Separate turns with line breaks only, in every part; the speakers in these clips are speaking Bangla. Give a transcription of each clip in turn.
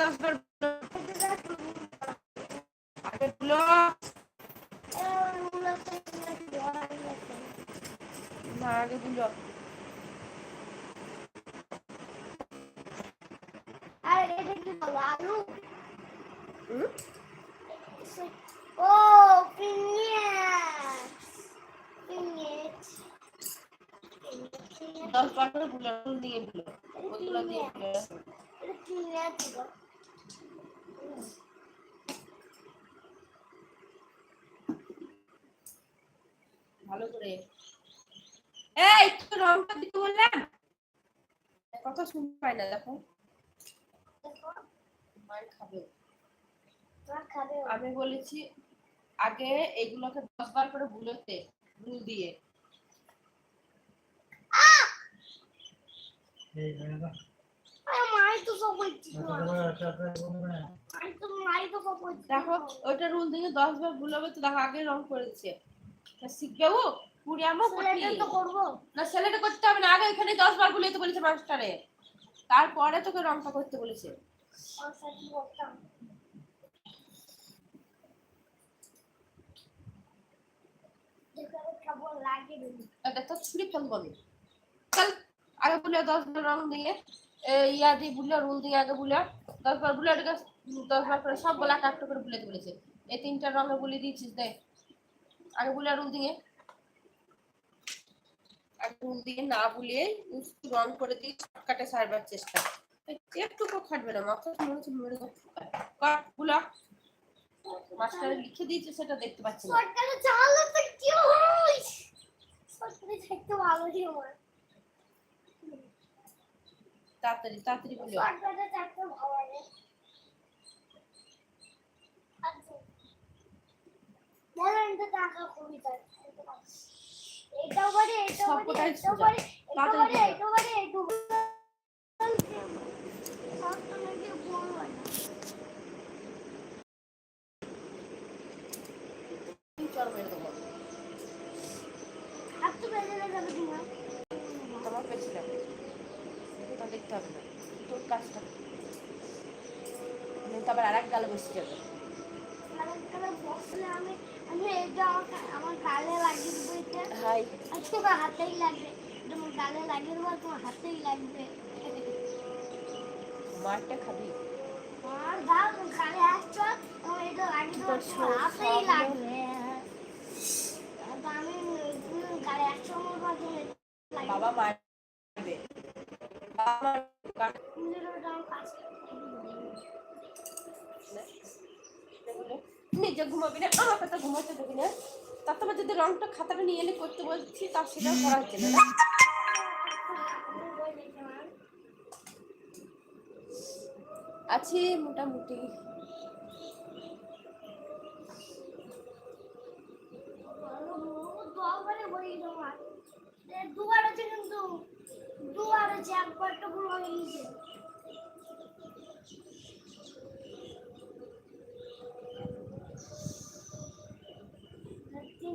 দশ বার আগে গুলো
আর এটা কি বলো আলু? ও পিনিয়াস পিনিয়াস
দশ বারগুলো দিয়ে গুলো ওগুলো দিয়ে
এটা পিনিয়াস
ভালো করে। এই তো রংটা দিতে বললাম। কথা শুনতে পাই না দেখো।
দেখো
মার খাবে আমি বলেছি আগে এগুলোকে দশ বার করে গুলোতে গুল দিয়ে।
তো সব তো মাই তো সব বলছি।
দেখো ওইটা রুল দিয়ে দশ বার গুলোবে তো দেখো আগে রং করেছে। তা পুরিয়ামো
তো করব।
না ছেলেটা করতে হবে না। আগে এখানে দশ বার গুলোতে বলেছে মাস্টারে তারপরে তোকে রংটা করতে বলেছে। ছুরি ফেলব আমি চল আগে বলে দশ বার রং দিয়ে ইয়া দিয়ে বুলে রুল দিয়ে আগে বুলে দশ বার বুলে এটাকে দশ বার করে সব বলা একটা করে বুলেতে বলেছে। এই তিনটা রঙে বলে দিয়েছিস দেখ আগে বুলে রুল দিয়ে। আর রুল দিয়ে না বুলিয়ে রং করে দিয়ে শর্টকাটে সারবার চেষ্টা। একটুকু খাটবে না মাথা মনে হচ্ছে মেরে দেবো। মাস্টার লিখে দিয়েছে সেটা দেখতে পাচ্ছি না।
সরকারে চালালে তো কি হয়? সরকারে থাকতে ভালো ছিল আমার
তাড়াতাড়ি তাড়াতাড়ি বুলে।
সরকারে থাকতে ভালো লাগে আচ্ছা জানেন তো টাকা খুবই থাকে এটা বারে এটা
সব
বারে
কোটাই
এটা
সোজা।
বারে এটা
তাড়াতাড়ি
বারে
দিও।
এটা বারে এটা সব তো নাকি বড় হয়
চল মেরে দেবো
আর তো বেজে যাবে তোমার
তোমার পেয়েছিলাম ওটা দেখতে হবে না তোর কাজটা তো আবার আর এক গালে বসে যাবে
কারণ বসলে আমি আমি এটা আমার আমার গালে লাগিয়ে দেবো এটা।
হাই।
আর তোমার হাতেই লাগবে। তোমার গালে লাগিয়ে দেবো তোমার হাতেই লাগবে।
মারটা খাবি।
আর দাও তোমার গালে আসছো তোমার এটা লাগিয়ে দেবো তোমার হাতেই লাগবে। আমি গালে আসছো আমার
বাবা মারবে নিজে ঘুমাবি না আমাকে তো ঘুমাতে দেবি না। তার তোমার যদি রংটা খাতাটা নিয়ে এলে করতে বলছি তার সেটা করা হচ্ছে না? আছি মোটামুটি।
দুবার আছে কিন্তু দুবার আছে একবারটা পুরো হয়ে গেছে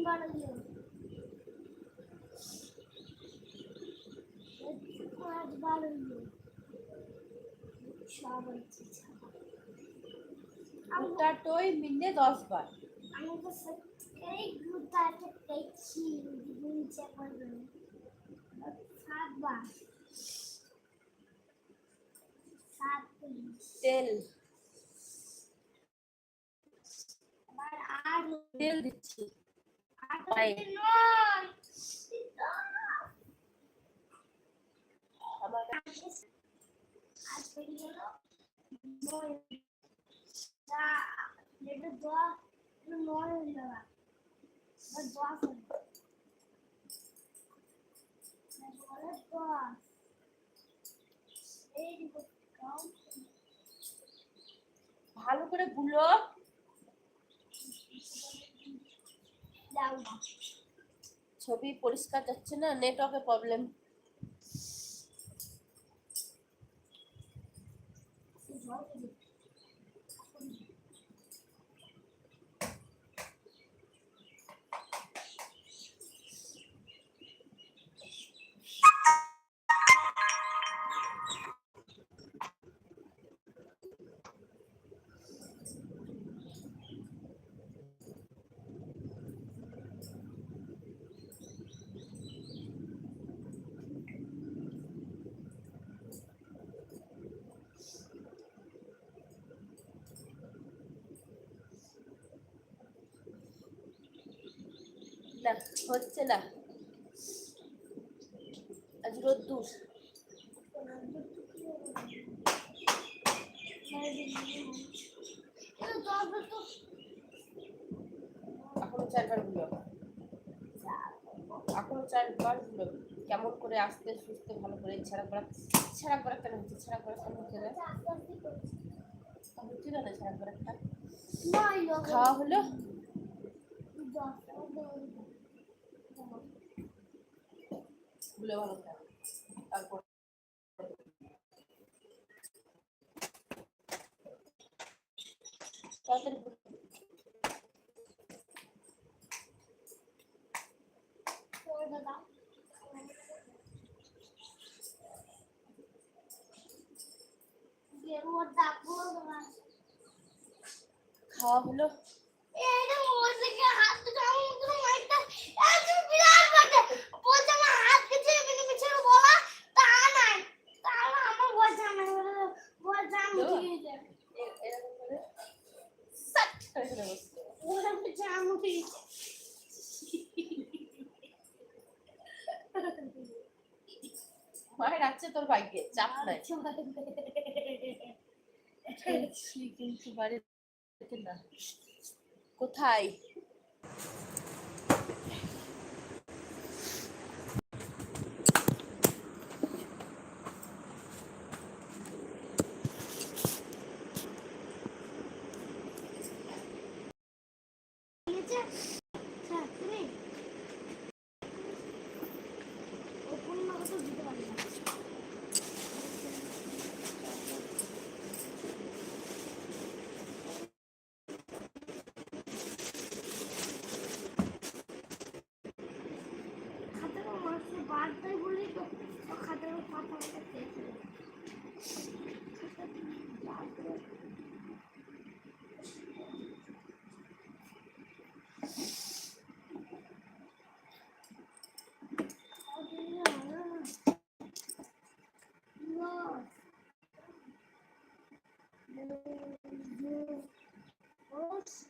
তিনবার আছে পাঁচবার হইল সব হচ্ছে
দুটা টই মিললে দশ বার
আমি তো সত্যি গুতাটা পেয়েছি নিচে করবে সাতবার সাত
তেল তেল দিচ্ছি ভালো করে গুলো
দাও না
ছবি পরিষ্কার যাচ্ছে না নেটওয়ার্কের প্রবলেম না, হচ্ছে না। আজ রোদ্দুর। এখনও চারবার এখনও চারবারগুলো কেমন করে আসতে, সুস্থে, ভালো করে ছাড়া করা ছাড়া করা কেন হচ্ছে ছাড়া করা কেন হচ্ছে না। না ছাড়া করাটা খাওয়া হলো? বলে ভালো খাও তারপর খাওয়া হলো এ- এরকম করে সাট করে ফেলে বসতে। মায়ের আছে তোর ভাগ্যে চাপ নাই তুই কিন্তু বাড়িতে না। কোথায়?
notes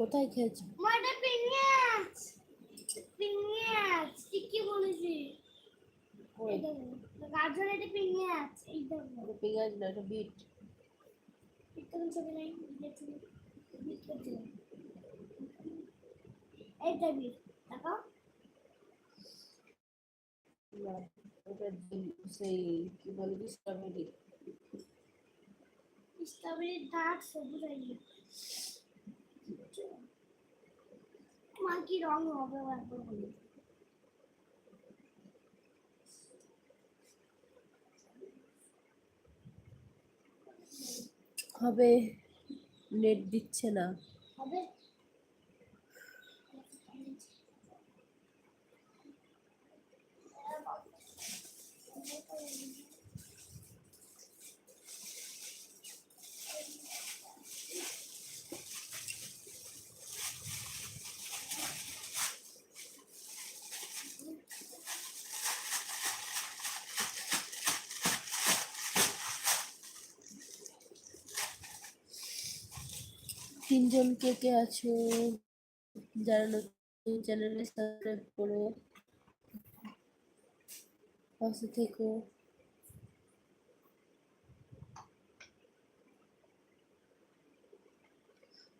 কোথায় খেয়েছো?
মাটা পিনিয়াস ঠিক কি বলেছি? গাজর এটা দেখো
ওটা পেঁয়াজ না এটা বিট।
একদম ছবি নাই বিট এইটা বিট দেখো।
ওটা সেই কি বলে স্ট্রবেরি
ডার্ক সবুজ গিয়ে কি রং হবে
হবে নেট দিচ্ছে না।
হবে?
তিনজন কে কে আছো? যারা নতুন চ্যানেলে সাবস্ক্রাইব করো, পাশে থেকো।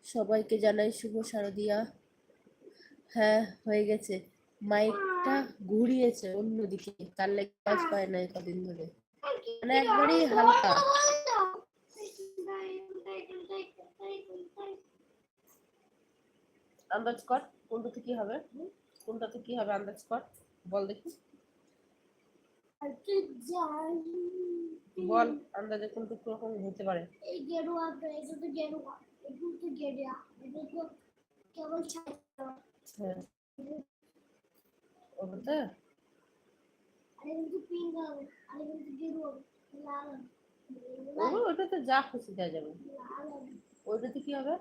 সবাইকে জানাই শুভ শারদিয়া। হ্যাঁ হয়ে গেছে। মাইকটা ঘুরিয়েছে অন্যদিকে, তার লেগে কাজ পায় না কদিন ধরে। মানে একবারেই হালকা। আন্দাজ কর, কোনটাতে কি হবে? কোনটাতে কি হবে আন্দাজ কর, বল দেখি। বল, আন্দাজে কোনটা কীরকম হতে পারে?
এই গেরুয়া এটা তো। গেরুয়া তো তো
হ্যাঁ ওটাতে যা খুশি দেওয়া যাবে। ওইটাতে কি হবে?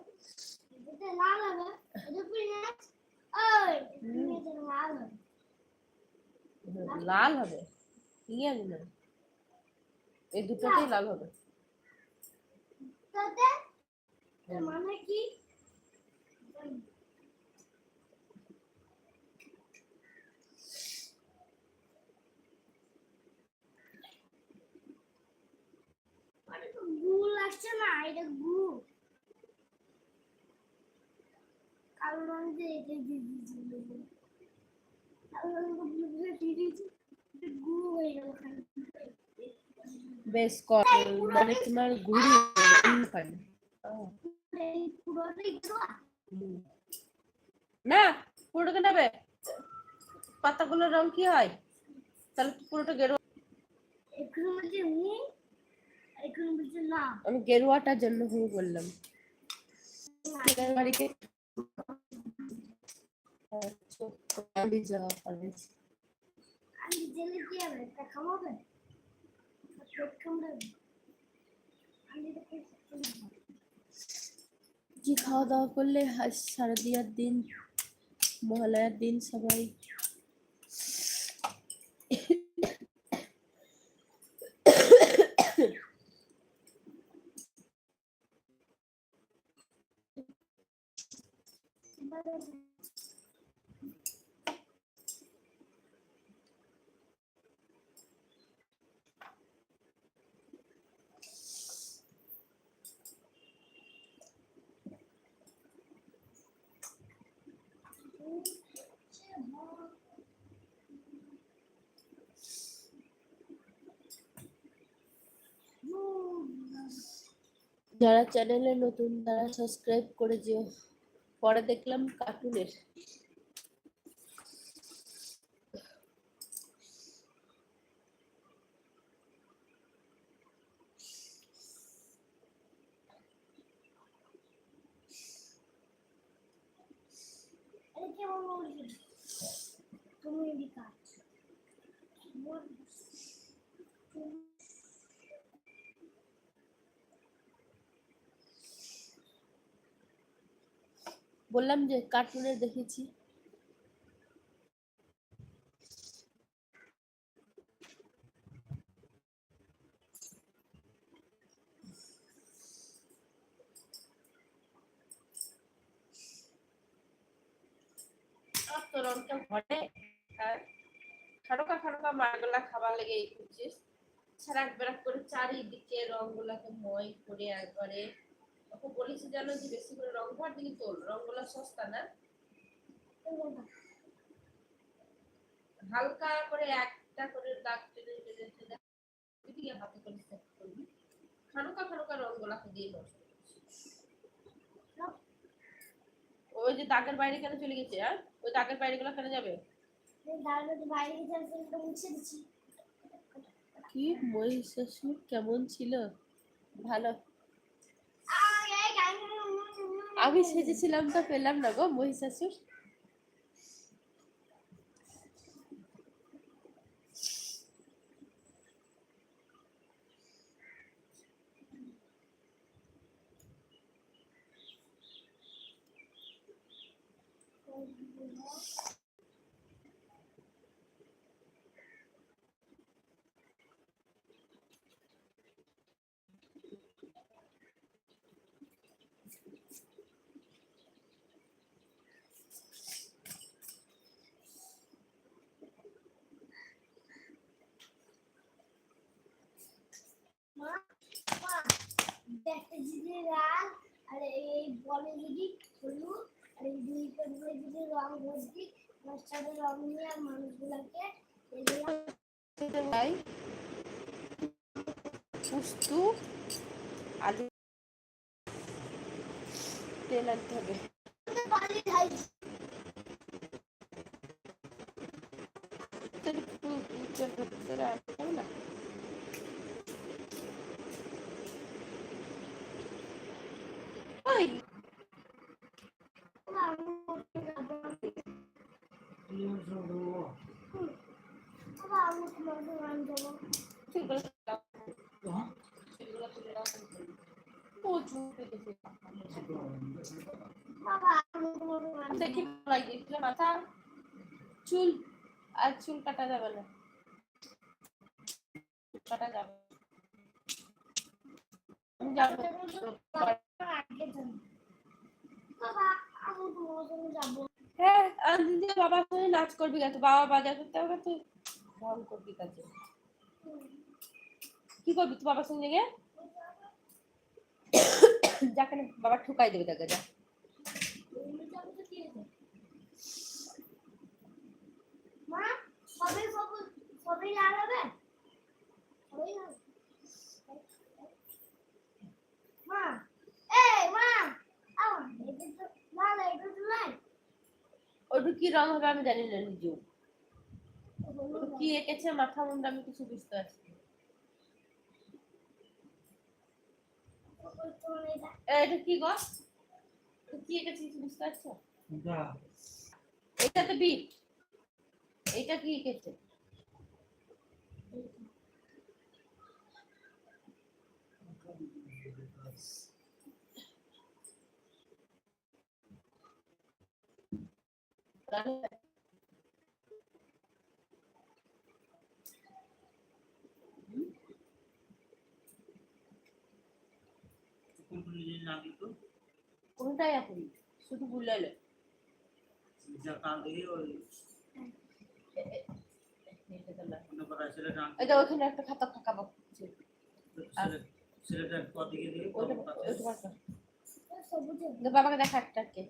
লাল হবে।
এই দুটোতেই লাল হবে।
মানে কি গু লাগছে না এটা গু কালো রং দিয়ে এটা দিয়ে দিয়েছি কালো রং দিয়ে দিয়ে দিয়েছি এটা হয়ে গেল
বেশ কর মানে তোমার না পুরোটাকে নেবে পাতাগুলোর রং কি হয় তাহলে পুরোটা গেরুয়া আমি গেরুয়াটার জন্য হুঁ বললাম ছেলের বাড়িতে আমি যাওয়া কলেজ
আমি জেলে কি হবে তা খামাবে পেট কামড়াবে আমি তো পেট কামড়াবে।
কি খাওয়া দাওয়া করলে আজ শারদিয়ার দিন মহালয়ার দিন সবাই যারা চ্যানেলে নতুন তারা সাবস্ক্রাইব করে যেও। পরে দেখলাম কার্টুনের
এটা কেমন বলছি তুমি এদিকে আস। বল- তুমি-
বললাম যে কার্টুনের দেখেছি। আর তোর অনেকটা ঘটে খাড়কা খাড়কা মাগুলা খাবার লেগে এই ছাড়াক বেড়াক করে চারিদিকে রং গুলাকে ময় করে একবারে ওকে বলেছি জানো যে বেশি করে রং ভর দিলি তোর রংগুলা সস্তা না? হালকা করে একটা করে দাগ টেনে হাতে করে সেট করবি। খানুকা খানুকা রং গুলাকে দিয়ে নষ্ট ওই যে দাগের বাইরে কেন চলে গেছে আর ওই দাগের বাইরে গুলো কেন যাবে? কি মহিষাসুর, কেমন ছিল? ভালো। আমি সেজেছিলাম তো পেলাম না গো মহিষাসুর।
রং ভর্তি মাস্টারের রং নিয়ে আর
তাই তেল আনতে হবে। না?
বাবা সঙ্গে
নাচ করবি গেছে বাবা বাজার করতে হবে তুই ঢং করবি কাছে কি করবি তুই বাবার সঙ্গে গিয়ে? যাকে বাবা ঠুকাই দেবে তাকে, যা।
সবাই সবাই সবাই লাগাবে মা এই মা! আও এটা তো তো
ওটা কি রং হবে আমি জানি না নিজেও। কি এঁকেছে মাথা মুন্ডা আমি কিছু বুঝতে পারছি এটা কি গো? কি এঁকেছে কিছু বুঝতে পারছ? এটা তো বিট। এটা কি এঁকেছে কোনটাই এখন? শুধু বুলালো এটা ওখানে একটা খাতা ফাঁকা।
সবুজ
বাবাকে দেখা একটা কে?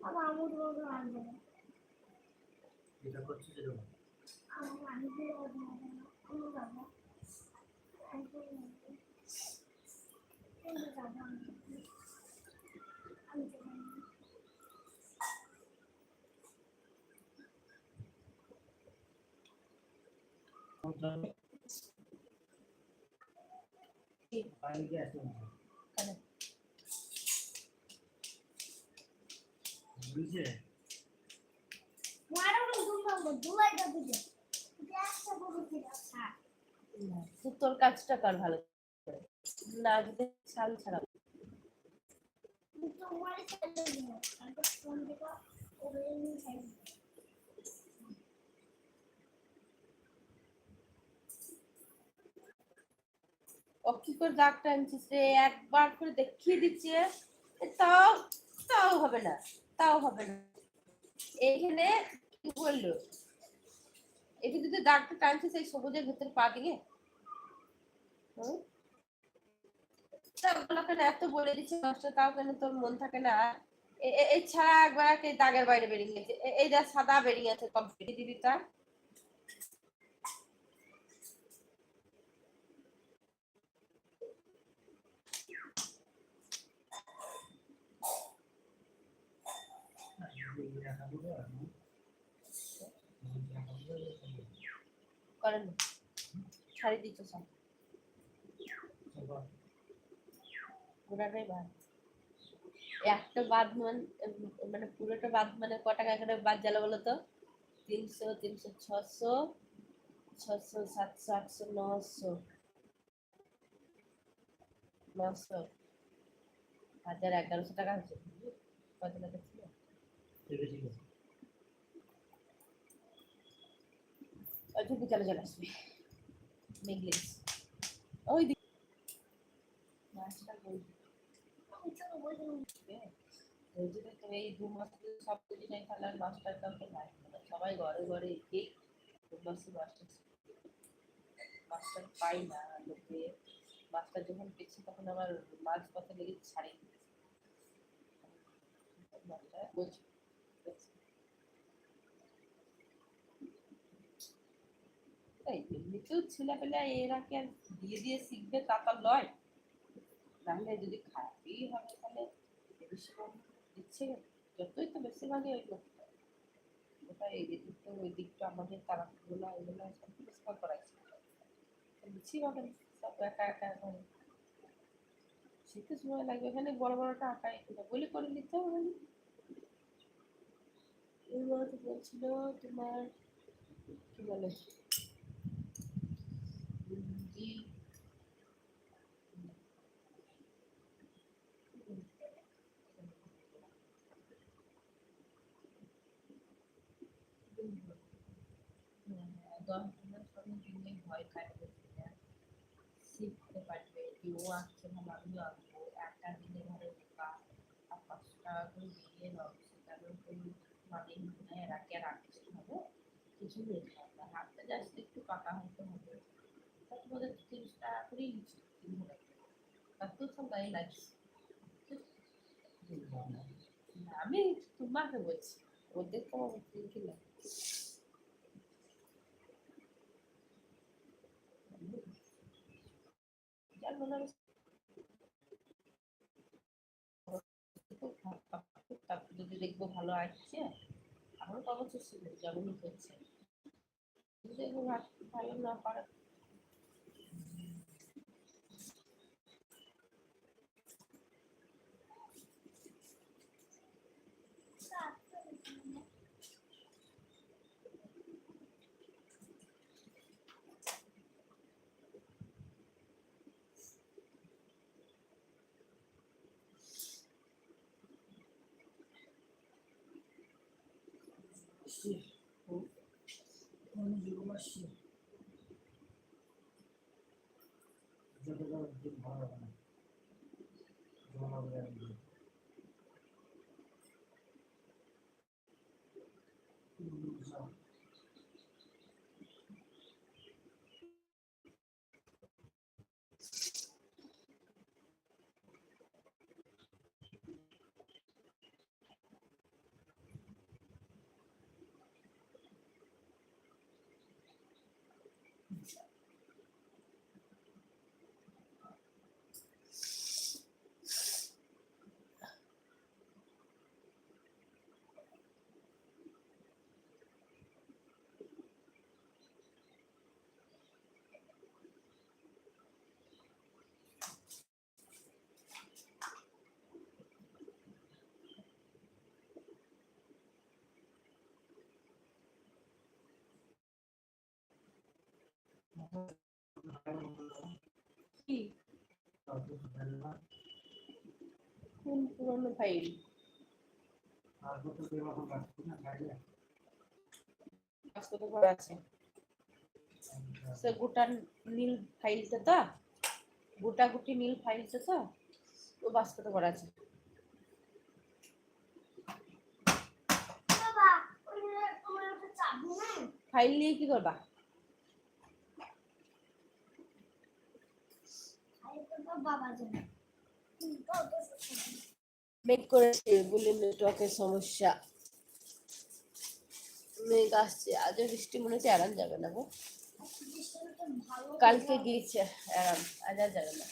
বাবা। আমি আনব আমি যাব
কেন?
মারানো দুটো দুলাইটা দিতে এটা একটা বড় আচ্ছা
না, তুই তোর কাজটা কর ভালো না যদি ছাল ছাড়া
দুটো মারি ছেড়ে দিল তারপর ফোন থেকে ওরে নিয়ে ছেড়ে দিল
ও কি করে দাগ টানছিস রে, একবার করে দেখিয়ে দিচ্ছে তাও তাও হবে না, তাও হবে না। এইখানে কি বলল? এটা যদি দাগটা টানছিস এই সবুজের ভেতরে পা দিয়ে। হুম? এত বলে দিচ্ছে মাস্টার তাও কেন তোর মন থাকে না? এ- এ- এই একবার দাগের বাইরে বেরিয়ে গেছে। এই যা সাদা বেরিয়ে আছে কমপ্লিট দিদি বাদ। একটা মানে পুরোটা বাদ মানে ক টাকা বাদ জ্বালা বলো তো? তিনশো তিনশো, ছশো ছশো, সাতশো, আটশো, নশো। নশো। হাজার এগারোশো টাকা হচ্ছে কত টাকা ছিল ওই চলে আসবে। ওই দিক মাস্টার সবাই ঘরে ঘরে দু মাসে মাস্টার মাস্টার পাই না লোকে। মাস্টার যখন পেয়েছি তখন আমার মাঝ পথে লেগে দিয়েছে মাত্রা বলছি এমনিতেও এরা কি আর দিয়ে দিয়ে শিখবে? তা তো তাহলে যদি খারাপই হবে তাহলে বেশিরভাগ দিচ্ছে যতই তো বেশিরভাগই ওই ওটা এই দিকটা ওই দিকটা আমাদের তারা গুলো এগুলো সব পরিষ্কার করাইছে। সব একা একা এখন। শিখতে সময় লাগবে। এখানে বড় বড়টা আঁকা এটা বলি করে নিতে হবে। এবার তো বলছিল তোমার কি বলে দশ দিনে ভয় কাটবে শিখতে পারবে ও আসছে ভালো আমিও আসব একটা দিনে আর পাঁচশো টাকা করে দিয়ে দাও সেটারও কোনো মানে মনে হয় রাখে আর আর্টিস্ট হবে কিছু নেই না হাতটা জাস্ট একটু কাটা হতে হবে তার মধ্যে তিরিশ টাকা করেই নিচ্ছে তিন হাজার তাতেও সব গায়ে লাগছে না, আমি তোমাকে বলছি ওদের তো কি লাগে যার মনে হবে তারপর যদি দেখব ভালো আসছে আমার তো ছিল যেমনই যদি দেখব ভালো না পারে ser ou 1,5. Jogador de bola. কি? কোন পুরনো ফাইল কাজ কত করে আছে। সে গোটা নীল ফাইলটা তো? গোটা গুটি নীল ফাইলটা তো? ও বাস্কতে করা আছে। ফাইল নিয়ে কি করবা
আরে তো বাবা জানে হুম, তো তো সত্যি।
মেঘ করেছে, বলে নেটওয়ার্কের সমস্যা। মেঘ আসছে, আজও বৃষ্টি মনে হচ্ছে এড়ান যাবে না গো। কালকে গিয়েছে এড়ান আজ আর যাবে না।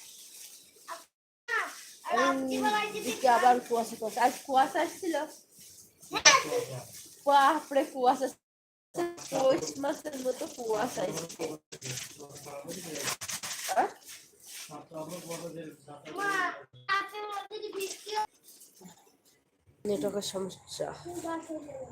আবার কুয়াশা কুয়াশা। আজ কুয়াশা আসছিল। বাপরে, কুয়াশা। পৌষ মাসের মতো কুয়াশা এসছে। নেটওয়ার্কের সমস্যা।